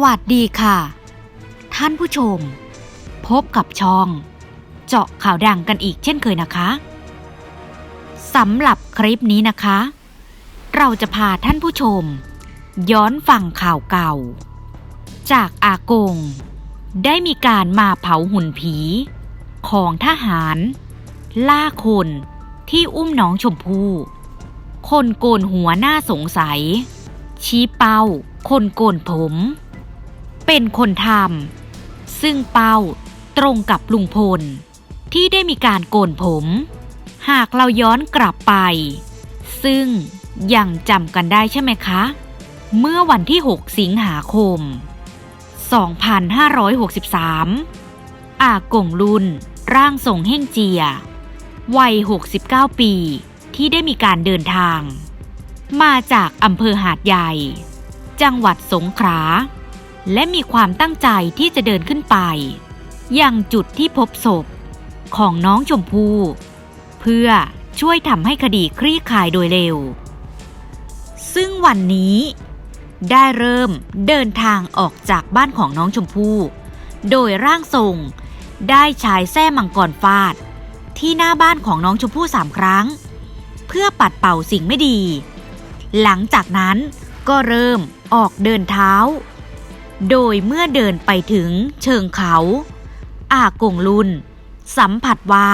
สวัสดีค่ะ ท่านผู้ชม พบกับช่อง เจาะข่าวดังกันอีกเช่นเคยนะคะสำหรับคลิปนี้นะคะ เราจะพาท่านผู้ชม ย้อนฟังข่าวเก่า จากอากง ได้มีการมาเผาหุ่นผี ของทหาร ล่าคนที่อุ้มน้องชมพู่คนโกนหัวหน้าสงสัย ชี้เป้า คนโกนผม เป็นคนทำซึ่งเป้าตรงกับลุงพล ที่ได้มีการโกนผม หากเราย้อนกลับไป ซึ่งยังจำกันได้ใช่ไหมคะ เมื่อวันที่ 6 สิงหาคม 2563 อากงลุนร่างทรงเฮ่งเจีย วัย 69 ปีที่ได้มีการเดินทาง มาจากอำเภอหาดใหญ่ จังหวัดสงขลา และมีความตั้งใจที่จะเดินขึ้นไป ยังจุดที่พบศพ ของน้องชมพู่เพื่อช่วยทำให้คดีคลี่คลายโดยเร็ว ซึ่งวันนี้ ได้เริ่มเดินทางออกจากบ้านของน้องชมพู่โดยร่างทรง ได้ใช้แส้มังกรฟาด ที่หน้าบ้านของน้องชมพู่สามครั้ง เพื่อปัดเป่าสิ่งไม่ดี หลังจากนั้นก็เริ่มออกเดินเท้า โดยเมื่อเดินไปถึงเชิงเขา อากงลุน สัมผัสว่า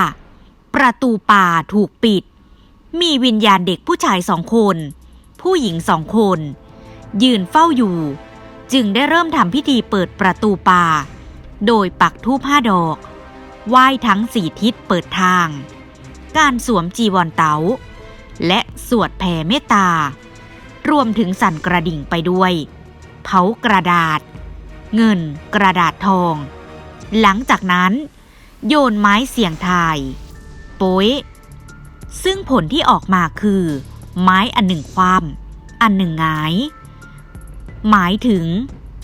ประตูป่าถูกปิด มีวิญญาณเด็กผู้ชายสองคน ผู้หญิงสองคน ยืนเฝ้าอยู่ จึงได้เริ่มทำพิธีเปิดประตูป่า โดยปักธูปห้าดอกไหว้ทั้งสี่ทิศเปิดทาง การสวมจีวรเตา๋า และสวดแผ่เมตตา รวมถึงสั่นกระดิ่งไปด้วย เผากระดาษ เงินกระดาษทอง หลังจากนั้น โยนไม้เสี่ยงทายโป้ยซึ่งผลที่ออกมาคือ ไม้อันหนึ่งคว่ำอันหนึ่งหงาย หมายถึง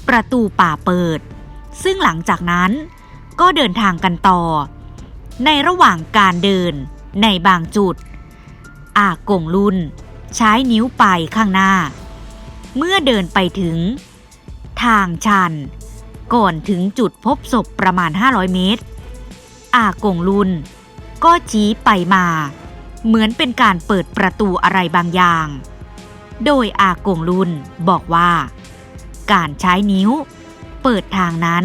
ประตูป่าเปิด ซึ่งหลังจากนั้นก็เดินทางกันต่อ ในระหว่างการเดินในบางจุด อากงลุน ใช้นิ้วไปข้างหน้า เมื่อเดินไปถึง ทางชัน ก่อนถึงจุดพบศพประมาณ 500 เมตร อากงลุน ก็ชี้ไปมา เหมือนเป็นการเปิดประตูอะไรบางอย่าง โดยอากงลุนบอกว่า การใช้นิ้ว เปิดทางนั้น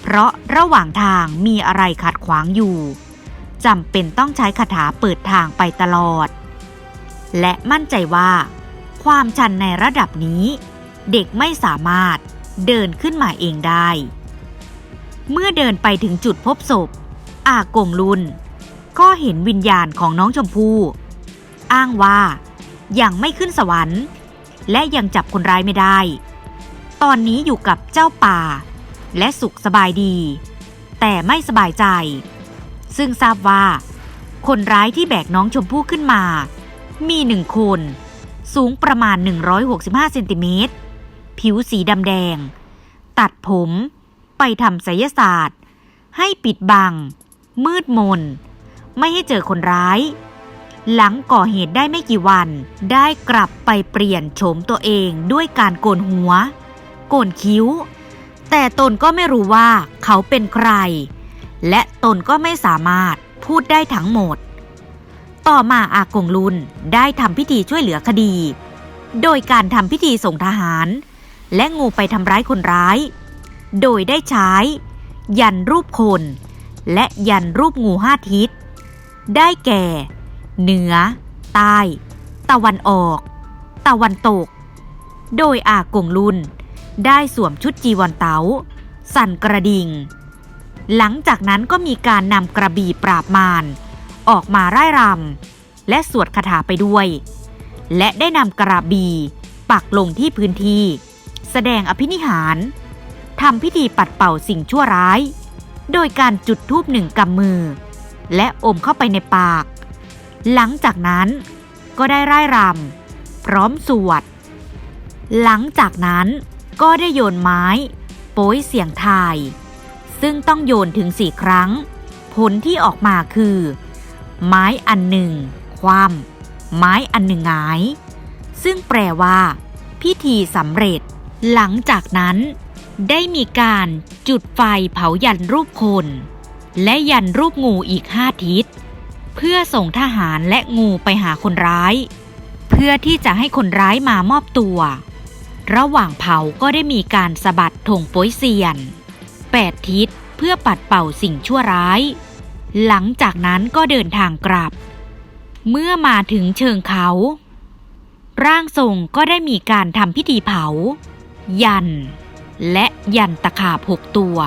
เพราะระหว่างทางมีอะไรขัดขวางอยู่จำเป็นต้องใช้คาถาเปิดทางไปตลอด และมั่นใจว่า ความชันในระดับนี้ เด็กไม่สามารถ เดินขึ้นมาเองได้ เมื่อเดินไปถึงจุดพบศพ อากงลุน ก็เห็นวิญญาณของน้องชมพู่ อ้างว่ายังไม่ขึ้นสวรรค์ และยังจับคนร้ายไม่ได้ ตอนนี้อยู่กับเจ้าป่า และสุขสบายดี แต่ไม่สบายใจ ซึ่งทราบว่า คนร้ายที่แบกน้องชมพู่ขึ้นมา มีหนึ่งคน สูงประมาณ 165 เซนติเมตร ผิวสีดำแดง ตัดผมไปทำไสยศาสตร์ ให้ปิดบัง มืดมน ไม่ให้เจอคนร้าย หลังก่อเหตุได้ไม่กี่วัน ได้กลับไปเปลี่ยนโฉมตัวเองด้วยการโกนหัว โกนคิ้ว แต่ตนก็ไม่รู้ว่าเขาเป็นใคร และตนก็ไม่สามารถพูดได้ทั้งหมด ต่อมาอากงลุนได้ทำพิธีช่วยเหลือคดี โดยการทำพิธีส่งทหาร และงูไปทำร้ายคนร้าย โดยได้ใช้ ยันรูปคน และยันรูปงูห้าทิศ ได้แก่ เหนือ ใต้ ตะวันออก ตะวันตก โดยอากงลุน ได้สวมชุดจีวรเตา๋า สั่นกระดิ่ง หลังจากนั้นก็มีการนำกระบี่ปราบมารออกมาร่ายรำและสวดคาถาไปด้วย และได้นำกระบี่ปักลงที่พื้นที่ แสดงอภินิหารทำพิธีปัดเป่าสิ่งชั่วร้าย โดยการจุดธูปหนึ่งกำมือ และอมเข้าไปในปาก หลังจากนั้นก็ได้ร่ายรำพร้อมสวด หลังจากนั้นก็ได้โยนไม้ โป้ยเสียงทาย ซึ่งต้องโยนถึงสี่ครั้ง ผลที่ออกมาคือ ไม้อันหนึ่ง คว่ำไม้อันหนึ่งหงาย ซึ่งแปลว่า พิธีสำเร็จ หลังจากนั้น ได้มีการจุดไฟเผายันรูปคน และยันรูปงูอีกห้าทิศ เพื่อส่งทหารและงูไปหาคนร้าย เพื่อที่จะให้คนร้ายมามอบตัว ระหว่างเผาก็ได้มีการสะบัดธงป้ยเซียนแปดทิศเพื่อปัดเป่าสิ่งชั่วร้าย หลังจากนั้นก็เดินทางกลับ เมื่อมาถึงเชิงเขา ร่างทรงก็ได้มีการทำพิธีเผา ยัน และยันตะขาบหกตัว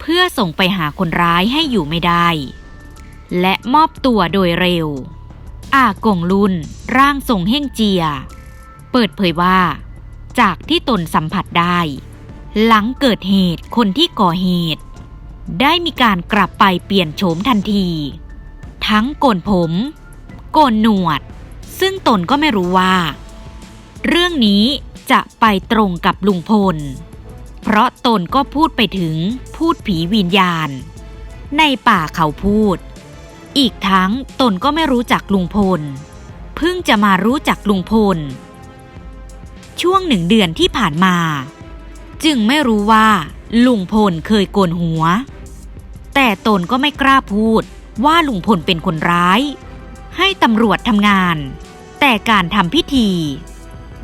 เพื่อส่งไปหาคนร้ายให้อยู่ไม่ได้ และมอบตัวโดยเร็ว อากงลุนร่างทรงเฮ่งเจีย เปิดเผยว่า จากที่ตนสัมผัสได้ หลังเกิดเหตุคนที่ก่อเหตุ ได้มีการกลับไปเปลี่ยนโฉมทันที ทั้งโกนผม โกนหนวด ซึ่งตนก็ไม่รู้ว่า เรื่องนี้ จะไปตรงกับลุงพล เพราะตนก็พูดไปถึงพูดผีวิญญาณ ในป่าเขาพูด อีกทั้งตนก็ไม่รู้จักลุงพล เพิ่งจะมารู้จักลุงพล ช่วงหนึ่งเดือนที่ผ่านมา จึงไม่รู้ว่าลุงพลเคยโกนหัว แต่ตนก็ไม่กล้าพูดว่าลุงพลเป็นคนร้าย ให้ตำรวจทำงาน แต่การทำพิธี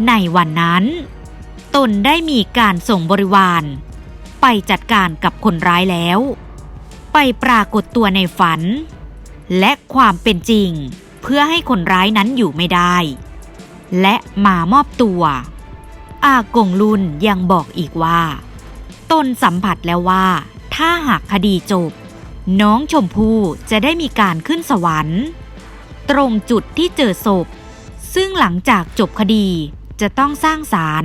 ในวันนั้น ตนได้มีการส่งบริวาร ไปจัดการกับคนร้ายแล้ว ไปปรากฏตัวในฝัน และความเป็นจริงเพื่อให้คนร้ายนั้นอยู่ไม่ได้ และมามอบตัว อากงลุนยังบอกอีกว่า ตนสัมผัสแล้วว่า ถ้าหากคดีจบ น้องชมพู่จะได้มีการขึ้นสวรรค์ ตรงจุดที่เจอศพซึ่งหลังจากจบคดี จะต้องสร้างศาล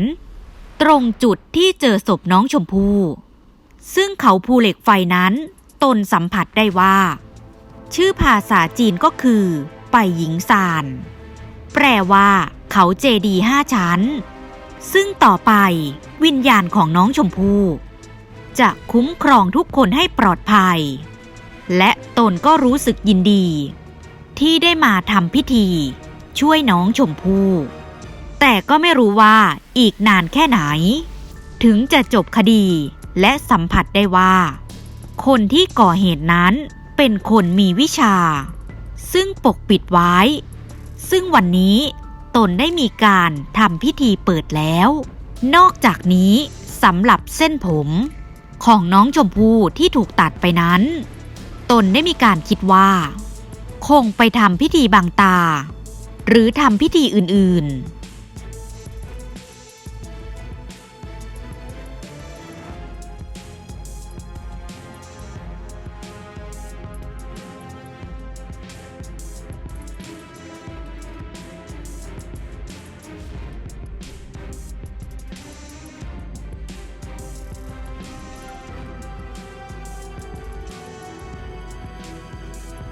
ตรงจุดที่เจอศพน้องชมพู่ซึ่งเขาภูเหล็กไฟนั้นตนสัมผัสได้ว่า ชื่อภาษาจีนก็คือไปหญิงซาน แปลว่า เขาเจดีห้าชั้น ซึ่งต่อไปวิญญาณของน้องชมพู่จะคุ้มครองทุกคนให้ปลอดภัย และตนก็รู้สึกยินดี ที่ได้มาทำพิธีช่วยน้องชมพู่ แต่ก็ไม่รู้ว่าอีกนานแค่ไหน ถึงจะจบคดีและสัมผัสได้ว่า คนที่ก่อเหตุนั้นเป็นคนมีวิชา ซึ่งปกปิดไว้ ซึ่งวันนี้ตนได้มีการทำพิธีเปิดแล้ว นอกจากนี้สำหรับเส้นผม ของน้องชมพู่ที่ถูกตัดไปนั้น ตนได้มีการคิดว่า คงไปทำพิธีบางตา หรือทำพิธีอื่นๆ